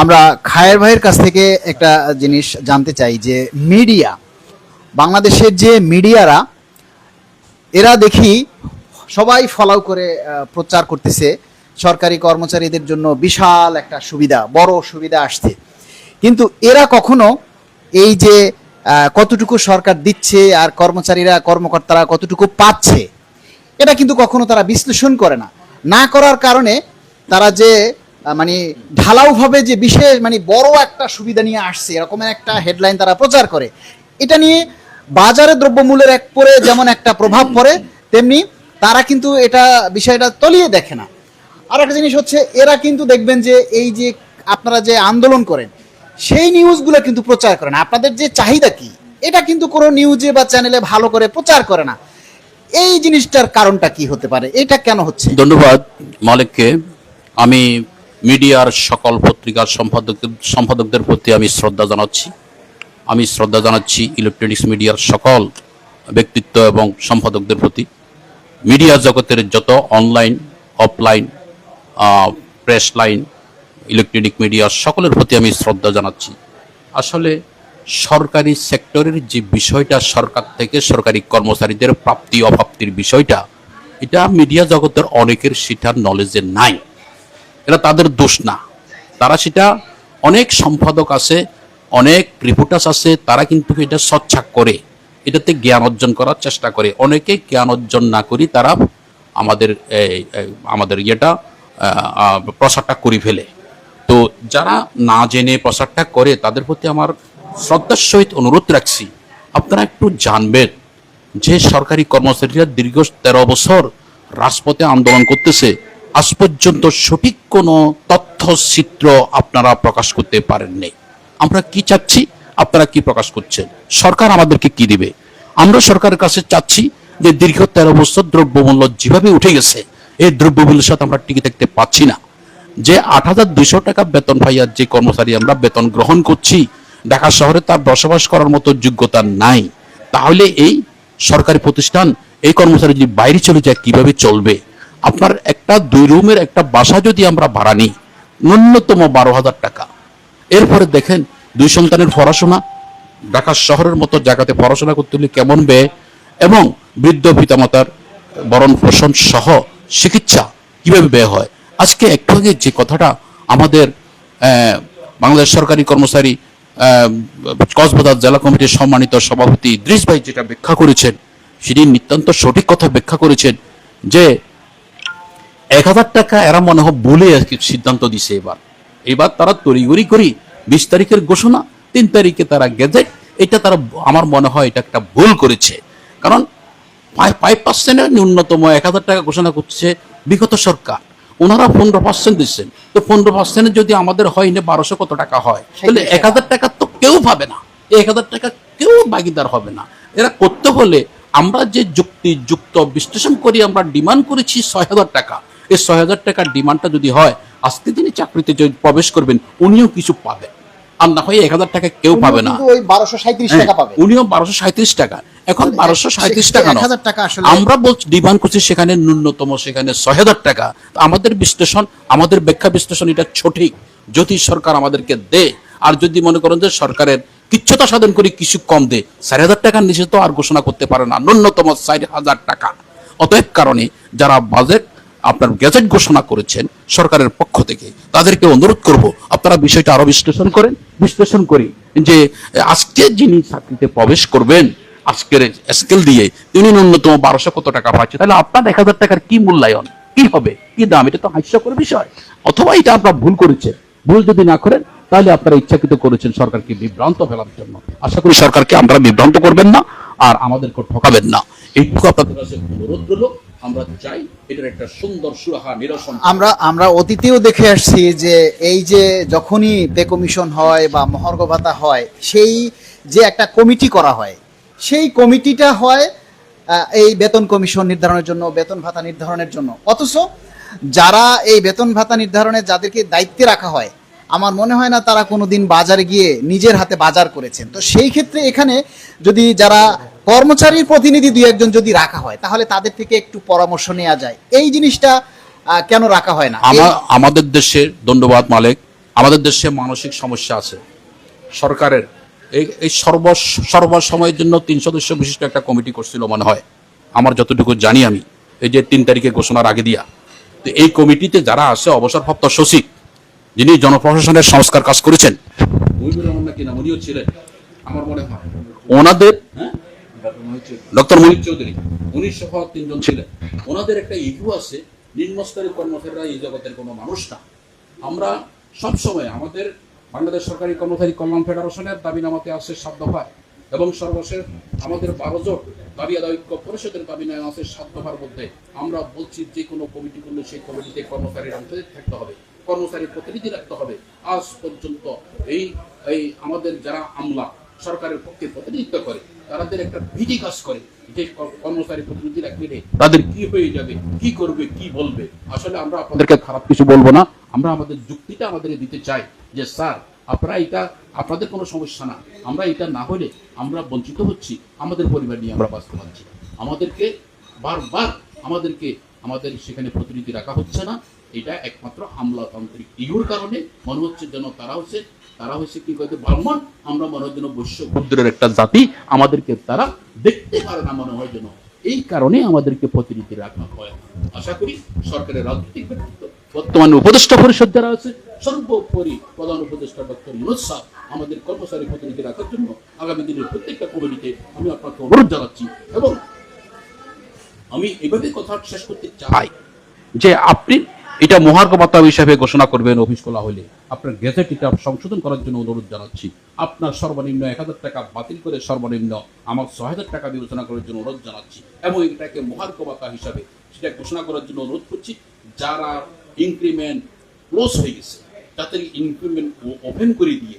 আমরা খায়ের ভাইয়ের কাছ থেকে একটা জিনিস জানতে চাই যে মিডিয়া, বাংলাদেশের যে মিডিয়ারা, এরা দেখি সবাই ফলাও করে প্রচার করতেছে। সরকারি কর্মচারীদের জন্য বিশাল একটা সুবিধা, বড় সুবিধা আসছে। কিন্তু এরা কখনো এই যে কতটুকু সরকার দিচ্ছে আর কর্মচারীরা, কর্মকর্তারা কতটুকু পাচ্ছে, এটা কিন্তু কখনো তারা বিশ্লেষণ করে না। না করার কারণে তারা যে মানে ঢালাওভাবে যে বিশেষ মানে বড় একটা সুবিধা নিয়ে আসছে এরকমের একটা হেডলাইন তারা প্রচার করে, এটা নিয়ে বাজারে দ্রব্যমূল্যের এক পরে যেমন একটা প্রভাব পড়ে, তেমনি তারা কিন্তু এটা বিষয়টা তলিয়ে দেখে না। আর একটা জিনিস হচ্ছে, এরা কিন্তু দেখবেন যে এই যে আপনারা যে আন্দোলন করেন, সেই নিউজগুলো কিন্তু প্রচার করে না। আপনাদের যে চাহিদা কি, এটা কিন্তু কোনো নিউজে বা চ্যানেলে ভালো করে প্রচার করে না। এই জিনিসটার কারণটা কি হতে পারে? এটা কেন হচ্ছে? ধন্যবাদ মালিককে। আমি মিডিয়ার সকল পত্রিকার সম্পাদক সম্পাদকদের প্রতি আমি শ্রদ্ধা জানাচ্ছি। আমি শ্রদ্ধা জানাচ্ছি ইলেকট্রনিক্স মিডিয়ার সকল ব্যক্তিত্ব এবং সম্পাদকদের প্রতি। মিডিয়া জগতের যত online, offline press line, electronic media সকলের প্রতি আমি শ্রদ্ধা জানাচ্ছি। আসলে সরকারি সেক্টরের যে বিষয়টা সরকার থেকে সরকারি কর্মচারীদের প্রাপ্তি অপ্রাপ্তির বিষয়টা, এটা মিডিয়া জগতের অনেকের সেটার নলেজে নাই। এটা তাদের দোষ না। তারা সেটা অনেক সম্পাদক আছে, অনেক রিপোর্টার্স আছে, তারা কিন্তু এটা স্বচ্ছাক করে। এটাতে জ্ঞান অর্জন করার চেষ্টা করে। অনেকে জ্ঞান অর্জন না করি তারা আমাদের আমাদের ইয়েটা প্রসারটা করে ফেলে। তো যারা না জেনে প্রসারটা করে, তাদের প্রতি আমার শ্রদ্ধার সহিত অনুরোধ রাখছি, আপনারা একটু জানবেন যে সরকারি কর্মচারীরা দীর্ঘ তেরো বছর রাজপথে আন্দোলন করতেছে। আজ পর্যন্ত সঠিক কোনো তথ্য চিত্র আপনারা প্রকাশ করতে পারেননি। আমরা কি চাচ্ছি? আপনারা কি প্রকাশ করছেন? সরকার আমাদেরকে কি দিবে? আমরা সরকারের কাছে চাচ্ছি যে দীর্ঘ তেরো বছর দ্রব্যমূল্য যেভাবে উঠে গেছে, এই দ্রব্যমূল্যের সাথে আমরা টিকে থাকতে পাচ্ছি না। যে আট হাজার দুইশো টাকা বেতন পাইয়ার যে কর্মচারী আমরা বেতন গ্রহণ করছি, ঢাকা শহরে তার বসবাস করার মতো যোগ্যতা নাই। তাহলে এই সরকারি প্রতিষ্ঠান, এই কর্মচারী যদি বাইরে চলে যায়, কীভাবে চলবে? আপনার একটা দুই রুমের একটা বাসা যদি আমরা ভাড়া নিই, ন্যূনতম বারো হাজার টাকা। এরপরে দেখেন, দুই সন্তানের পড়াশোনা, ঢাকা শহরের মতো জায়গাতে পড়াশোনা করতে হলে কেমন ব্যয়? এবং বৃদ্ধ পিতামাতার বরণ পোষণ সহ চিকিৎসা কীভাবে ব্যয় হয়? আজকে একটু আগে যে কথাটা আমাদের বাংলাদেশ সরকারি কর্মচারী কক্সবাজার জেলা কমিটির সম্মানিত সভাপতি ইদ্রিস ভাই যেটা ব্যাখ্যা করেছেন সেটি নিতান্ত সঠিক কথা ব্যাখ্যা করেছেন যে এক হাজার টাকা এরা মনে হয় বলে সিদ্ধান্ত দিছে এবার। এবার তারা তড়িগড়ি করি বিশ তারিখের ঘোষণা তিন তারিখে তারা গেজেট এটা তারা আমার মনে হয় এটা একটা ভুল করেছে। কারণ ফাইভ পার্সেন্টের ন্যূনতম এক হাজার টাকা ঘোষণা করছে বিগত সরকার। ওনারা পনেরো পার্সেন্ট দিচ্ছেন। তো পনেরো পার্সেন্ট যদি আমাদের হয় না বারোশো কত টাকা হয়? তাহলে এক হাজার টাকা তো কেউ পাবে না। এক হাজার টাকা কেউ ভাগিদার হবে না। এরা করতে হলে আমরা যে যুক্তি যুক্ত বিশ্লেষণ করি আমরা ডিমান্ড করেছি ছয় হাজার টাকা। এই ছয় হাজার টাকার ডিমান্ডটা যদি হয় আজকে তিনি চাকরিতে যদি প্রবেশ করবেন উনিও কিছু পাবেন আর না হয় এক হাজার টাকা কেউ পাবে না। হ্যাঁ, উনিও বারোশো সাঁত্রিশ টাকা। এখন বারোশো সাঁত্রিশ টাকা নয়। 1000 টাকা আসলে- আমরা বলছি ডিমান্ড করছি সেখানে ন্যূনতম সেখানে ছয় হাজার টাকা। আমাদের বিশ্লেষণ আমাদের ব্যাখ্যা বিশ্লেষণ এটা সঠিক। যদি সরকার আমাদেরকে দে আর যদি মনে করেন যে সরকারের কিচ্ছতা সাধন করে কিছু কম দে চার হাজার টাকার নিচে তো আর ঘোষণা করতে পারে না। ন্যূনতম চার হাজার টাকা। অতএব কারণে যারা বাজেট আপনার গেজেট ঘোষণা করেছেন সরকারের পক্ষ থেকে। তাদেরকে অনুরোধ করব, আপনারা বিষয়টা আরও বিশ্লেষণ করেন। বিশ্লেষণ করি যে, আজকে যিনি চাকরিতে প্রবেশ করবেন, আজকের স্কেল দিয়ে তিনি ন্যূনতম বারোশো কত টাকা পাচ্ছে? তাহলে আপনার এক হাজার টাকার কি মূল্যায়ন? কি হবে? কি দাম? এটা তো হাস্যকর বিষয়। অথবা এটা আপনারা ভুল করেছেন। ভুল যদি না করেন, তাহলে আপনারা ইচ্ছাকৃত করেছেন সরকারকে বিভ্রান্ত ফেলার জন্য। আশা করি সরকারকে আপনারা বিভ্রান্ত করবেন না, আর আমাদেরকে ঠকাবেন না। এইটুকু আপনাদের কাছে অনুরোধ রইল। আমরা চাই এটার একটা সুন্দর সুরাহা নিরসন আমরা আমরা অতীতেও দেখে আসছি যে এই যে যখনই পে কমিশন হয় বা মহার্ঘ ভাতা হয়, সেই যে একটা কমিটি করা হয়, সেই কমিটিটা হয় এই বেতন কমিশন নির্ধারণের জন্য, বেতন ভাতা নির্ধারণের জন্য। অথচ যারা এই বেতন ভাতা নির্ধারণে যাদেরকে দায়িত্বে রাখা হয়, আমার মনে হয় না তারা কোনোদিন বাজারে গিয়ে নিজের হাতে বাজার করেছেন। তো সেই ক্ষেত্রে এখানে যদি যারা কর্মচারীর প্রতিনিধি দুই একজন যদি রাখা হয় তাহলে তাদের থেকে একটু পরামর্শ নেওয়া যায়। এই জিনিসটা কেন রাখা হয় না? আমাদের দেশের দণ্ডবাদ মালিক আমাদের দেশে মানসিক সমস্যা আছে। সরকারের এই এই সর্ব সর্বসময়ের জন্য তিন সদস্য বিশিষ্ট একটা কমিটি করছিল মনে হয়। আমার যতটুকু জানি আমি এই যে তিন তারিখে ঘোষণার আগে দিয়া। তো এই কমিটিতে যারা আছে অবসরপ্রাপ্ত সচিব যিনি জনপ্রশাসনের সংস্কার কাজ করেছেন উনিও ছিলেন আমার মনে হয়। ওনাদের হ্যাঁ? ডক্টর মহিত চৌধুরী উনি সহ তিনজন ছিলেন। ওনাদের একটা ইগু আছে নিম্নস্তরের কর্মচারীরা এই জগতের কোনো মানুষ না। আমরা সব সময় আমাদের বাংলাদেশ সরকারি কর্মচারী কল্যাণ ফেডারেশনের দাবি নামাতে আছে সাত দফায় এবং সর্বশেষ আমাদের বারো জোট দাবি আদায় ঐক্য পরিষদের দাবি নামে আছে সাত দফার মধ্যে। আমরা বলছি যে কোনো কমিটি করলে সেই কমিটিতে কর্মচারীর অংশীদার থাকতে হবে কর্মচারীর প্রতিনিধি রাখতে হবে। আজ পর্যন্ত এই এই আমাদের যারা আমলা সরকারের পক্ষে প্রতিনিধিত্ব করে তাদের একটা ভীতি কাজ করে যে কর্মচারী প্রতিনিধি মিলে তাদের কি হয়ে যাবে কি করবে কি বলবে? আসলে আমরা আপনাদেরকে খারাপ কিছু বলব না। আমরা আমাদের যুক্তিটা আমাদের দিতে চাই যে স্যার আপনারা এটা আপনাদের কোনো সমস্যা না। আমরা এটা না হলে আমরা বঞ্চিত হচ্ছি। আমাদের পরিবার নিয়ে আমরা বাঁচতে পারছি আমাদেরকে বারবার আমাদেরকে আমাদের সেখানে প্রতিনিধি রাখা হচ্ছে না। এটা একমাত্র আমলাতান্ত্রিক ইগুর কারণে। মনে হচ্ছে যেন তারা হচ্ছে তারা হচ্ছে কি করতে ব্রাহ্মণ। আমরা মনে হয় যেন বৈশ্য ক্ষুদ্রের একটা জাতি। আমাদেরকে তারা দেখতে পারে না মনে হয় যেন। এই কারণে আমাদেরকে প্রতিনিধি রাখা হয়। আশা করি সরকারের রাজনৈতিক ব্যক্তিত্ব, বর্তমানে উপদেষ্টা পরিষদ যারা আছে, সর্বোপরি প্রধান উপদেষ্টা ডক্টর ইউনুস স্যার আমাদের কর্মচারী প্রতিনিধি রাখার জন্য আগামী দিনের প্রত্যেকটা কমিটিতে আমি আপনাকে অনুরোধ জানাচ্ছি এবং আমি এভাবে কথা শেষ করতে চাই। যে আপনি এটা মহার্ঘ ভাতা হিসাবে ঘোষণা করবেন অফিস খোলা হলে, আপনার গেজেট এটা সংশোধন করার জন্য অনুরোধ জানাচ্ছি। আপনার সর্বনিম্ন এক হাজার টাকা বাতিল করে সর্বনিম্ন আমার ছয় হাজার টাকা বিবেচনা করার জন্য অনুরোধ জানাচ্ছি এবং এটাকে মহার্ঘ ভাতা হিসাবে সেটা ঘোষণা করার জন্য অনুরোধ করছি, যারা ইনক্রিমেন্ট ক্লোজ হয়ে গেছে তাদের ইনক্রিমেন্ট ওপেন করে দিয়ে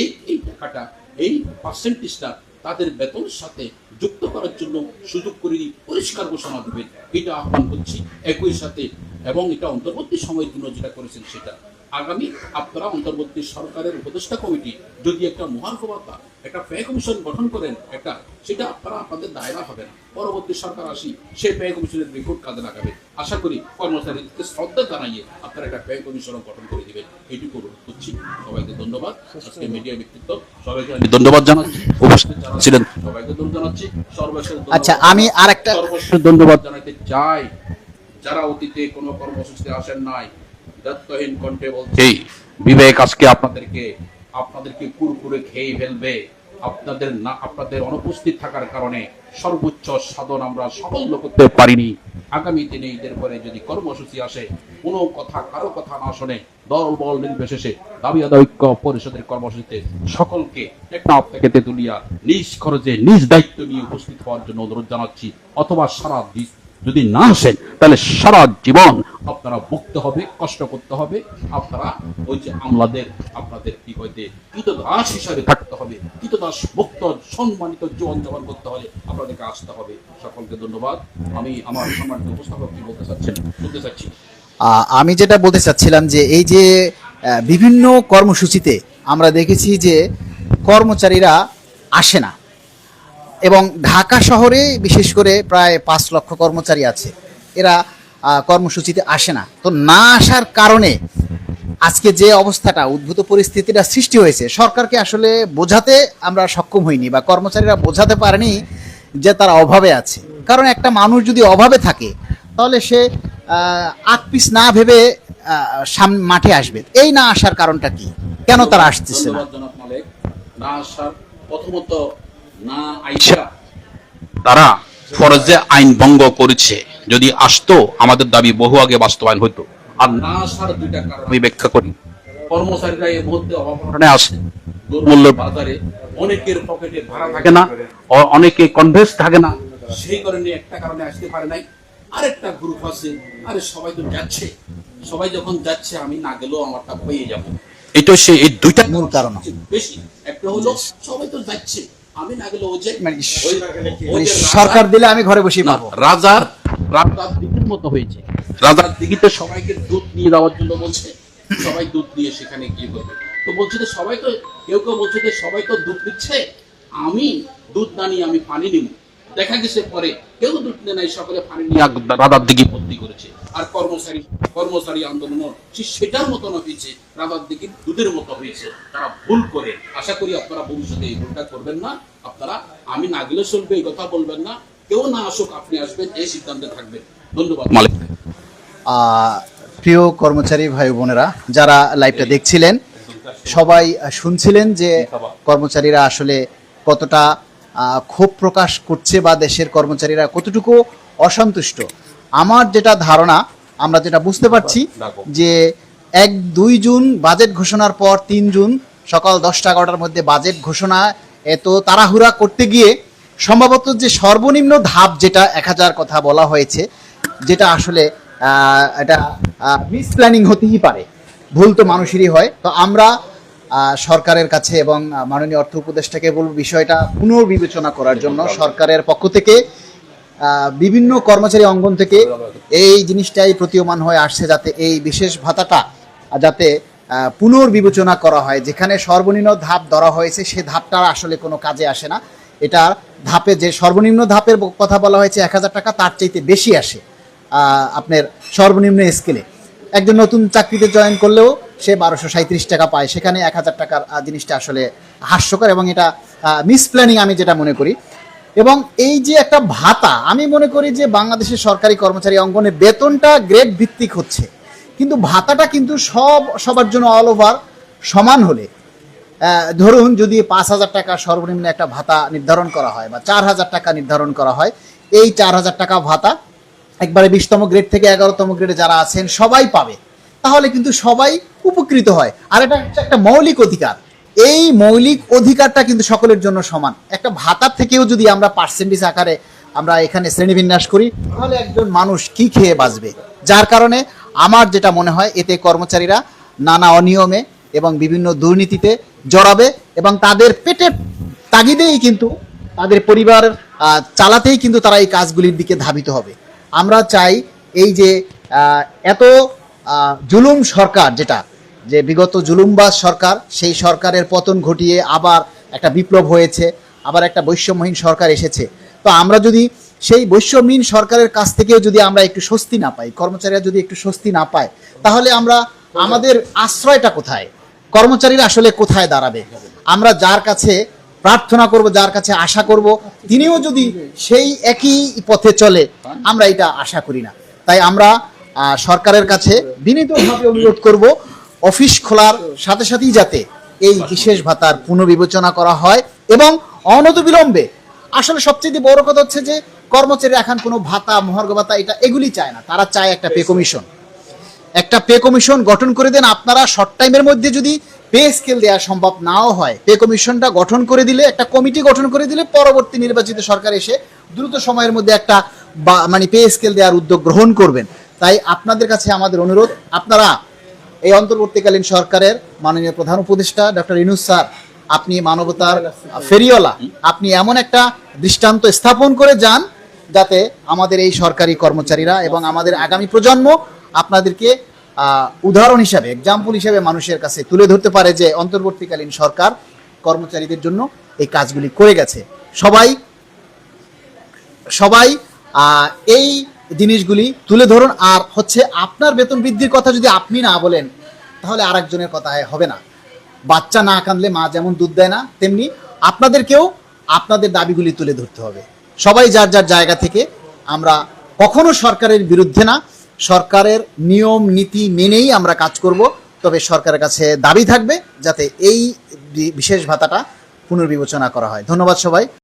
এই এই টাকাটা, এই পার্সেন্টেজটা তাদের বেতনের সাথে যুক্ত করার জন্য সুযোগ করে পরিষ্কার ঘোষণা দেবেন এটা আহ্বান করছি একই সাথে এবং এটা অন্তর্বর্তী সময়ের জন্য যেটা করেছেন সেটা। আগামী আপনারা অন্তর্বর্তী সরকারের উপদেষ্টা কমিটি যদি একটা মহার্ঘবতা একটা ব্যয় কমিশন গঠন করেন একটা সেটা আপনারা আপনাদের দায়রা হবে না পরবর্তী সরকার আসি সেই ব্যয় কমিশনের রিপোর্ট কাজে লাগাবে। আশা করি কর্মচারীদেরকে শ্রদ্ধা জানাইয়ে আপনারা একটা ব্যয় কমিশন গঠন করে দিবেন। এইটুকু অনুরোধ করছি। সবাইকে ধন্যবাদ। আজকে মিডিয়া ব্যক্তিত্ব সবাইকে আমি ধন্যবাদ জানাচ্ছি। উপস্থিত ছিলেন সবাইকে ধন্যবাদ জানাচ্ছি। সর্বশেষ আচ্ছা আমি আরেকটা সর্বশেষ ধন্যবাদ। জানাতে চাই যারা অতীতে কোনো কর্মসূচিতে আসেন নাই দায়িত্বহীন কণ্ঠে বলছি বিবেক আজকে আপনাদেরকে আপনাদেরকে কুরকুরে খেয়ে ফেলবে। আপনাদের না, আপনাদের অনুপস্থিত থাকার কারণে সর্বোচ্চ সাধন আমরা সাফল্য করতে পারিনি। আগামী দিনে ঈদের পরে যদি কর্মসূচি আসে, কোনো কথা, কারও কথা না শুনে দল বল নির্বিশেষে দাবি পরিষদের কর্মসূচিতে সকলকে তেতুলিয়া নিজ খরচে, নিজ দায়িত্ব নিয়ে উপস্থিত হওয়ার জন্য অনুরোধ জানাচ্ছি। অথবা সারা যদি না আসেন তাহলে সারা জীবন আপনারা ভুগতে হবে, কষ্ট করতে হবে। আপনারা ওই যে আমলাদের, আপনাদের কি কইতে কৃতদাস হিসাবে থাকতে হবে, কৃতদাস মুক্ত সম্মানিত জীবন যাপন করতে হলে আপনাদেরকে আসতে হবে। সকলকে ধন্যবাদ। আমি আমার সম্মানিত উপস্থাপক কি বলতে চাচ্ছেন? বলতে চাচ্ছি। আমি যেটা বলতে চাচ্ছিলাম যে, এই যে বিভিন্ন কর্মসূচিতে আমরা দেখেছি যে, কর্মচারীরা আসে না। এবং ঢাকা শহরে বিশেষ করে প্রায় পাঁচ লক্ষ কর্মচারী আছে। এরা কর্মসূচিতে আসে না। তো না আসার কারণে আজকে যে অবস্থাটা, উদ্ভূত পরিস্থিতিটা সৃষ্টি হয়েছে, সরকারকে আসলে বোঝাতে আমরা সক্ষম হইনি বা কর্মচারীরা বোঝাতে পারেনি যে তারা অভাবে আছে। কারণ একটা মানুষ যদি অভাবে থাকে, তাহলে সে আগ পিস না ভেবে সামনে মাঠে আসবে। এই না আসার কারণটা কি? কেন তারা আসতেছে না আসার প্রথমত না আইসা তারা ফরজে আইন ভঙ্গ করেছে যদি আসতো আমাদের দাবি বহু আগে বাস্তবায়ন হতো আর না আসার দুইটা কারণ আমি ব্যাখ্যা করি। কর্মচারীরা এই মুহূর্তে অবকারণে আছে দুর্মূল্যের বাজারে অনেকের পকেটে ভাড়া থাকে না অনেকে কনভেন্স থাকে না। সেই কারণে একটা কারণে আসতে পারে নাই। আরেকটা গ্রুপ আছে। আরে সবাই তো যাচ্ছে। সবাই যখন যাচ্ছে আমি না গেলেও আমারটা পেয়ে যাব। এটা সে এই দুইটা মূল কারণ। বেশি। একটা হলো সবাই তো যাচ্ছে। আমি না গেলে ও যে মানে মানে সরকার দিলে আমি ঘরে বসেই না, পাবো। রাজার রাজার দিঘির মতো হয়েছে। রাজার দিঘিতে সবাইকে দুধ নিয়ে দেওয়ার জন্য বলছে সবাই দুধ নিয়ে সেখানে গিয়ে করবে তো বলছে যে সবাই তো কেউ কেউ বলছে যে সবাই তো দুধ দিচ্ছে আমি দুধ না নিয়ে আমি পানি নিব। দেখা গেছে পরে কেউ দুধ নেয় নাই সকলে পানি নিয়ে আগ- রাধার দিকে ভর্তি করেছে। আর কর্মচারী কর্মচারী আন্দোলন ঠিক সেটার মতন হয়েছে রাধার দিকে দুধের মতো হয়েছে। তারা ভুল করে। আশা করি আপনারা ভবিষ্যতে এই ভুলটা করবেন না। আপনারা আমি না গেলে চলবে এই কথা বলবেন না। কেউ না আসুক আপনি আসবেন এই সিদ্ধান্তে থাকবেন। ধন্যবাদ। মালিক। প্রিয় কর্মচারী ভাই বোনেরা যারা লাইভটা দেখছিলেন সবাই শুনছিলেন যে কর্মচারীরা আসলে কতটা ক্ষোভ প্রকাশ করছে বা দেশের কর্মচারীরা কতটুকু অসন্তুষ্ট? আমার যেটা ধারণা আমরা যেটা বুঝতে পারছি যে এক দুই জুন বাজেট ঘোষণার পর তিন জুন সকাল দশটা এগারোটার মধ্যে বাজেট ঘোষণা এত তাড়াহুড়া করতে গিয়ে সম্ভবত যে সর্বনিম্ন ধাপ যেটা এক হাজার কথা বলা হয়েছে যেটা আসলে এটা মিস প্ল্যানিং হতেই পারে। ভুল তো মানুষেরই হয়। তো আমরা সরকারের কাছে এবং মাননীয় অর্থ উপদেষ্টাকে বলব বিষয়টা পুনর্বিবেচনা করার জন্য সরকারের পক্ষ থেকে বিভিন্ন কর্মচারী অঙ্গন থেকে এই জিনিসটাই প্রতীয়মান হয়ে আসছে যাতে এই বিশেষ ভাতাটা যাতে পুনর্বিবেচনা করা হয়। যেখানে সর্বনিম্ন ধাপ ধরা হয়েছে, সে ধাপটা আসলে কোনো কাজে আসে না। এটা ধাপে যে সর্বনিম্ন ধাপের কথা বলা হয়েছে এক হাজার টাকা, তার চাইতে বেশি আসে আপনার সর্বনিম্ন স্কেলে। একজন নতুন চাকরিতে জয়েন করলেও সে বারোশো সাঁত্রিশ টাকা পায়। সেখানে এক হাজার টাকার জিনিসটা আসলে হাস্যকর এবং এটা মিস প্ল্যানিং আমি যেটা মনে করি। এবং এই যে একটা ভাতা, আমি মনে করি যে বাংলাদেশের সরকারি কর্মচারী অঙ্গনে বেতনটা গ্রেড ভিত্তিক হচ্ছে। কিন্তু ভাতাটা কিন্তু সব, সবার জন্য অল ওভার সমান হলে ধরুন যদি পাঁচ হাজার টাকা সর্বনিম্ন একটা ভাতা নির্ধারণ করা হয় বা চার হাজার টাকা নির্ধারণ করা হয়, এই চার হাজার টাকা ভাতা একবারে বিশতম গ্রেড থেকে এগারোতম গ্রেডে যারা আছেন সবাই পাবে। তাহলে কিন্তু সবাই উপকৃত হয়। আর এটা হচ্ছে একটা মৌলিক অধিকার। এই মৌলিক অধিকারটা কিন্তু সকলের জন্য সমান। একটা ভাতার থেকেও যদি আমরা পার্সেন্টেজ আকারে আমরা এখানে শ্রেণীবিন্যাস করি, তাহলে একজন মানুষ কি খেয়ে বাঁচবে? যার কারণে আমার যেটা মনে হয়, এতে কর্মচারীরা নানা অনিয়মে এবং বিভিন্ন দুর্নীতিতে জড়াবে এবং তাদের পেটের তাগিদেই কিন্তু, তাদের পরিবার চালাতেই কিন্তু তারা এই কাজগুলির দিকে ধাবিত হবে। আমরা চাই এই যে এত জুলুম সরকার যেটা, যে বিগত জুলুমবাজ সরকার, সেই সরকারের পতন ঘটিয়ে আবার একটা বিপ্লব হয়েছে, আবার একটা বৈষম্যহীন সরকার এসেছে। তো আমরা যদি সেই বৈষম্যহীন সরকারের কাছ থেকেও যদি আমরা একটু স্বস্তি না পাই, কর্মচারীরা যদি একটু স্বস্তি না পায়, তাহলে আমরা আমাদের আশ্রয়টা কোথায়? কর্মচারীরা আসলে কোথায় দাঁড়াবে? আমরা যার কাছে প্রার্থনা করব, যার কাছে আশা করব, তিনিও যদি সেই একই পথে চলে, আমরা এটা আশা করি না। তাই আমরা সরকারের কাছে বিনীতভাবে অনুরোধ করব, অফিস খোলার সাথে সাথেই যাতে এই বিশেষ ভাতার পুনর্বিবেচনা করা হয় এবং অনতিবিলম্বে আসলে সবচেয়ে বড় কথা হচ্ছে যে কর্মচারী এখন কোনো ভাতা, মহার্ঘ ভাতা, এটা এগুলি চায় না, তারা চায় একটা পে কমিশন। একটা পে কমিশন গঠন করে দেন, আপনারা শর্ট টাইমের মধ্যে যদি পে স্কেল দেওয়া সম্ভব নাও হয়, পে কমিশনটা গঠন করে দিলে, একটা কমিটি গঠন করে দিলে পরবর্তী নির্বাচিত সরকার এসে দ্রুত সময়ের মধ্যে একটা মানে পে স্কেল দেওয়ার উদ্যোগ গ্রহণ করবেন। তাই আপনাদের কাছে আমাদের অনুরোধ, আপনারা এই অন্তর্বর্তীকালীন সরকারের মাননীয় প্রধান উপদেষ্টা ডক্টর ইনুস স্যার, আপনি মানবতার ফেরিওয়ালা, আপনি এমন একটা দৃষ্টান্ত স্থাপন করে যান যাতে আমাদের এই সরকারি কর্মচারীরা এবং আমাদের আগামী প্রজন্ম আপনাদেরকে উদাহরণ হিসাবে এক্সাম্পল হিসাবে মানুষের কাছে তুলে ধরতে পারে যে অন্তর্বর্তীকালীন সরকার কর্মচারীদের জন্য এই কাজগুলি করে গেছে। সবাই সবাই এই জিনিসগুলি তুলে ধরুন, আর হচ্ছে আপনার বেতন বৃদ্ধির কথা যদি আপনি না বলেন, তাহলে আরেকজনের কথা হবে না। বাচ্চা না কাঁদলে মা যেমন দুধ দেয় না, তেমনি আপনাদেরকেও আপনাদের দাবিগুলি তুলে ধরতে হবে। সবাই যার যার জায়গা থেকে, আমরা কখনো সরকারের বিরুদ্ধে না, সরকারের নিয়ম, নীতি মেনেই আমরা কাজ করব, তবে সরকারের কাছে দাবি থাকবে যাতে এই বিশেষ ভাতাটা পুনর্বিবেচনা করা হয়। ধন্যবাদ সবাই।